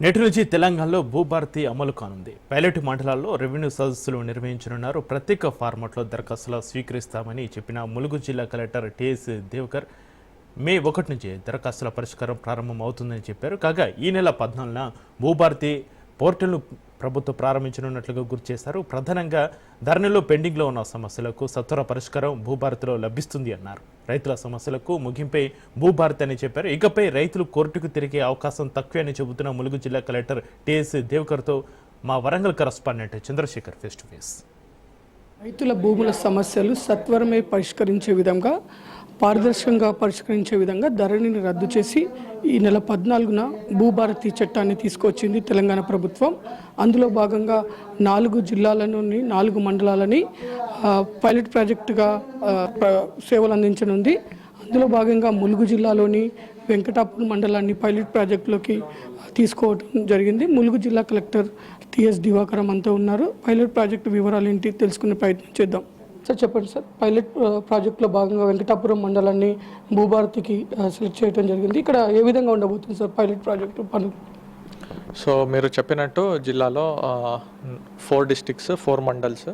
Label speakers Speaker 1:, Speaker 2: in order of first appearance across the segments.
Speaker 1: నేటి నుంచి తెలంగాణలో భూభారతి అమలు కానుంది. పైలట్ మండలాల్లో రెవెన్యూ సదస్సులు నిర్వహించనున్నారు. ప్రత్యేక ఫార్మాట్లో దరఖాస్తులు స్వీకరిస్తామని చెప్పిన ములుగు జిల్లా కలెక్టర్ టిఎస్ దేవకర్ మే ఒకటి నుంచి దరఖాస్తుల పరిష్కారం ప్రారంభం అవుతుందని చెప్పారు. కాగా ఈ నెల పద్నాలుగున భూభారతి పోర్టల్ను ప్రభుత్వం ప్రారంభించనున్నట్లుగా గుర్తు చేశారు. ప్రధానంగా ధరణిలో పెండింగ్లో ఉన్న సమస్యలకు సత్వర పరిష్కారం భూభారతిలో లభిస్తుంది అన్నారు. రైతుల సమస్యలకు ముగింపై భూభారతి అని చెప్పారు. ఇకపై రైతులు కోర్టుకు తిరిగే అవకాశం తక్కువే అని చెబుతున్న ములుగు జిల్లా కలెక్టర్ టిఎస్ దేవకర్తో మా Warangal correspondent Chandrashekhar face to face.
Speaker 2: రైతుల భూముల సమస్యలు సత్వరమే పరిష్కరించే విధంగా పారదర్శకంగా పరిష్కరించే విధంగా ధరణిని రద్దు చేసి ఈ నెల పద్నాలుగున భూభారతి చట్టాన్ని తీసుకొచ్చింది తెలంగాణ ప్రభుత్వం. అందులో భాగంగా నాలుగు జిల్లాలలోని నాలుగు మండలాలని పైలట్ ప్రాజెక్టుగా సేవలు అందించనుంది. అందులో భాగంగా ములుగు జిల్లాలోని వెంకటాపూర్ మండలాన్ని పైలట్ ప్రాజెక్టులోకి తీసుకోవడం జరిగింది. ములుగు జిల్లా కలెక్టర్ టిఎస్ దివాకరం అంతా ఉన్నారు. పైలట్ ప్రాజెక్టు వివరాలు ఏంటి తెలుసుకునే ప్రయత్నం చేద్దాం. సార్ చెప్పండి సార్. పైలట్ ప్రాజెక్ట్లో భాగంగా వెంకటాపురం మండలాన్ని భూభారతికి సెలెక్ట్ చేయడం జరిగింది. ఇక్కడ ఏ విధంగా ఉండబోతుంది సార్ పైలట్ ప్రాజెక్టు పనులు?
Speaker 3: సో మీరు చెప్పినట్టు జిల్లాలో four districts four mandals.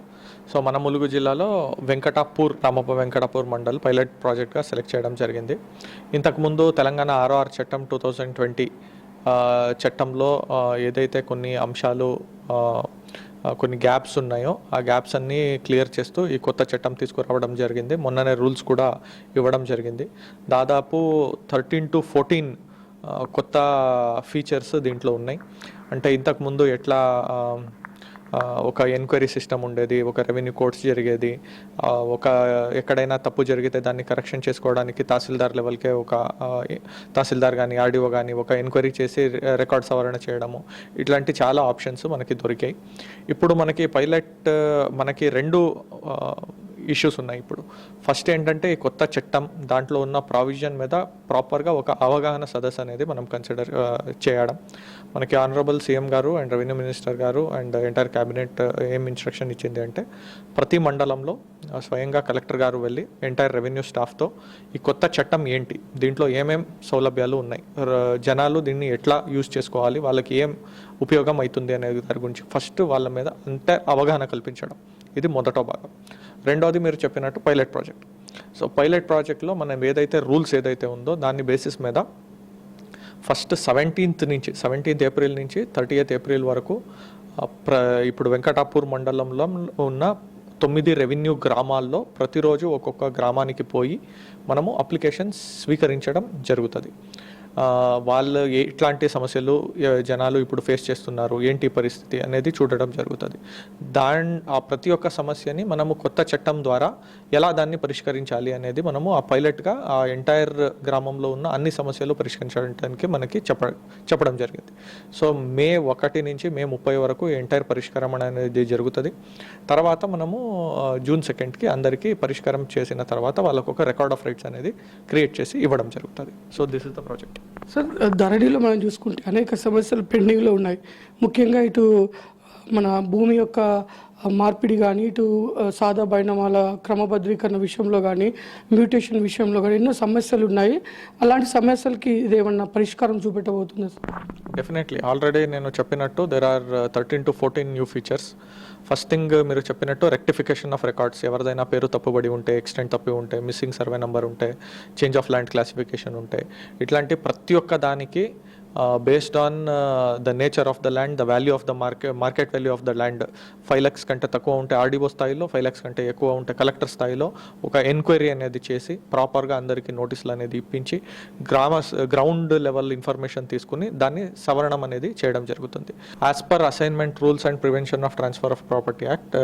Speaker 3: So మన ములుగు జిల్లాలో వెంకటాపూర్ రామప్ప వెంకటాపూర్ మండల్ పైలట్ ప్రాజెక్ట్గా సెలెక్ట్ చేయడం జరిగింది. ఇంతకుముందు తెలంగాణ ఆర్ఓఆర్ చట్టం టూ థౌజండ్ ట్వంటీ చట్టంలో ఏదైతే కొన్ని అంశాలు కొన్ని గ్యాప్స్ ఉన్నాయో ఆ గ్యాప్స్ అన్నీ క్లియర్ చేస్తూ ఈ కొత్త చట్టం తీసుకురావడం జరిగింది. మొన్ననే రూల్స్ కూడా ఇవ్వడం జరిగింది. దాదాపు థర్టీన్ టు ఫోర్టీన్ కొత్త ఫీచర్స్ దీంట్లో ఉన్నాయి. అంటే ఇంతకుముందు ఎట్లా ఒక ఎంక్వైరీ సిస్టమ్ ఉండేది ఒక రెవెన్యూ కోర్ట్స్ జరిగేది ఒక ఎక్కడైనా తప్పు జరిగితే దాన్ని కరెక్షన్ చేసుకోవడానికి తహసీల్దార్ లెవెల్కే ఒక తహసీల్దార్ కానీ ఆర్డీఓ కానీ ఒక ఎంక్వైరీ చేసి రికార్డ్ సవరణ చేయడము. ఇట్లాంటి చాలా ఆప్షన్స్ మనకి దొరికాయి. ఇప్పుడు మనకి పైలట్ మనకి రెండు ఇష్యూస్ ఉన్నాయి ఇప్పుడు. ఫస్ట్ ఏంటంటే కొత్త చట్టం దాంట్లో ఉన్న ప్రావిజన్ మీద ప్రాపర్గా ఒక అవగాహన సదస్సు అనేది మనం కన్సిడర్ చేయడం. మనకి ఆనరబుల్ సీఎం గారు అండ్ రెవెన్యూ మినిస్టర్ గారు అండ్ ఎంటైర్ క్యాబినెట్ ఏం ఇన్స్ట్రక్షన్ ఇచ్చింది అంటే ప్రతి మండలంలో స్వయంగా కలెక్టర్ గారు వెళ్ళి ఎంటైర్ రెవెన్యూ స్టాఫ్తో ఈ కొత్త చట్టం ఏంటి? దీంట్లో ఏమేం సౌలభ్యాలు ఉన్నాయి? జనాలు దీన్ని ఎట్లా యూజ్ చేసుకోవాలి? వాళ్ళకి ఏం ఉపయోగం అవుతుంది అనే దాని గురించి ఫస్ట్ వాళ్ళ మీద అంతే అవగాహన కల్పించడం. ఇది మొదట భాగం. రెండోది మీరు చెప్పినట్టు పైలట్ ప్రాజెక్ట్. సో పైలట్ ప్రాజెక్ట్లో మనం ఏదైతే రూల్స్ ఏదైతే ఉందో దాని బేసిస్ మీద ఫస్ట్ సెవెంటీన్త్ నుంచి సెవెంటీన్త్ ఏప్రిల్ నుంచి థర్టీ ఏప్రిల్ వరకు ప్ర ఇప్పుడు వెంకటాపూర్ మండలంలో ఉన్న తొమ్మిది రెవెన్యూ గ్రామాల్లో ప్రతిరోజు ఒక్కొక్క గ్రామానికి పోయి మనము అప్లికేషన్స్ స్వీకరించడం జరుగుతుంది. వాళ్ళు ఎట్లాంటి సమస్యలు జనాలు ఇప్పుడు ఫేస్ చేస్తున్నారు ఏంటి పరిస్థితి అనేది చూడడం జరుగుతుంది. దాని ఆ ప్రతి ఒక్క సమస్యని మనము కొత్త చట్టం ద్వారా ఎలా దాన్ని పరిష్కరించాలి అనేది మనము ఆ పైలట్గా ఆ ఎంటైర్ గ్రామంలో ఉన్న అన్ని సమస్యలు పరిష్కరించడానికి మనకి చెప్ప చెప్పడం జరిగింది. సో మే ఒకటి నుంచి మే ముప్పై వరకు ఎంటైర్ పరిష్కారం అనేది జరుగుతుంది. తర్వాత మనము జూన్ సెకండ్కి అందరికీ పరిష్కారం చేసిన తర్వాత వాళ్ళకు ఒక రికార్డ్ ఆఫ్ రైట్స్ అనేది క్రియేట్ చేసి ఇవ్వడం జరుగుతుంది. So this is the project
Speaker 2: sir ధరణిలో మనం చూసుకుంటే అనేక సమస్యలు పెండింగ్లో ఉన్నాయి. ముఖ్యంగా ఇటు మన భూమి యొక్క మార్పిడి కానీ ఇటు సాదా బైనమాల క్రమబద్ధీకరణ విషయంలో కానీ మ్యూటేషన్ విషయంలో కానీ ఎన్నో సమస్యలు ఉన్నాయి అలాంటి సమస్యలకి ఇదేమన్నా పరిష్కారం చూపెట్టబోతుంది
Speaker 3: డెఫినెట్లీ ఆల్రెడీ నేను చెప్పినట్టు there are thirteen to fourteen new features first thing మీరు చెప్పినట్టు రెక్టిఫికేషన్ ఆఫ్ రికార్డ్స్ ఎవరిదైనా పేరు తప్పుబడి ఉంటే ఎక్స్టెంట్ తప్పి ఉంటే మిస్సింగ్ సర్వే నెంబర్ ఉంటే చేంజ్ ఆఫ్ ల్యాండ్ క్లాసిఫికేషన్ ఉంటే ఇట్లాంటి ప్రతి ఒక్క దానికి based on the nature of the land the value of the market market value of the land five lakhs కంటే తక్కువ ఉంటే ఆర్డీఓ స్థాయిలో ఫైవ్ ల్యాక్స్ కంటే ఎక్కువ ఉంటే కలెక్టర్ స్థాయిలో ఒక ఎంక్వైరీ అనేది చేసి ప్రాపర్గా అందరికీ నోటీసులు అనేది ఇప్పించి గ్రామ గ్రౌండ్ లెవెల్ ఇన్ఫర్మేషన్ తీసుకుని దాన్ని సవరణం అనేది చేయడం జరుగుతుంది. As per assignment rules and prevention of transfer of property act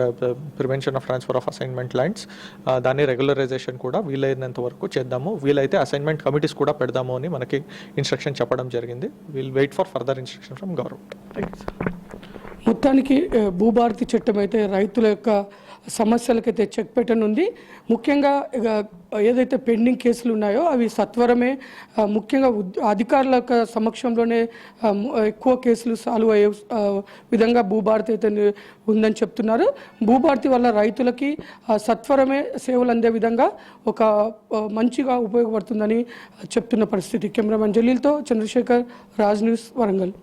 Speaker 3: prevention of transfer of assignment lands దాని రెగ్యులరైజేషన్ కూడా వీలైనంత వరకు చేద్దాము. వీలైతే అసైన్మెంట్ కమిటీస్ కూడా పెడదాము అని మనకి ఇన్స్ట్రక్షన్ చెప్పడం జరిగింది. Will wait for further instruction from government
Speaker 2: మొత్తానికి uh, భూభారతి చట్టం అయితే రైతుల యొక్క సమస్యలకైతే చెక్ పెట్టనుంది. ముఖ్యంగా ఏదైతే పెండింగ్ కేసులు ఉన్నాయో అవి సత్వరమే ముఖ్యంగా అధికారుల యొక్క సమక్షంలోనే ఎక్కువ కేసులు సాల్వ్ అయ్యే విధంగా భూభారతి అయితే ఉందని చెప్తున్నారు. భూభారతి వల్ల రైతులకి సత్వరమే సేవలు అందే విధంగా ఒక మంచిగా ఉపయోగపడుతుందని చెప్తున్న పరిస్థితి. కెమెరామెన్ జలీల్తో చంద్రశేఖర్ రాజ్ న్యూస్ వరంగల్.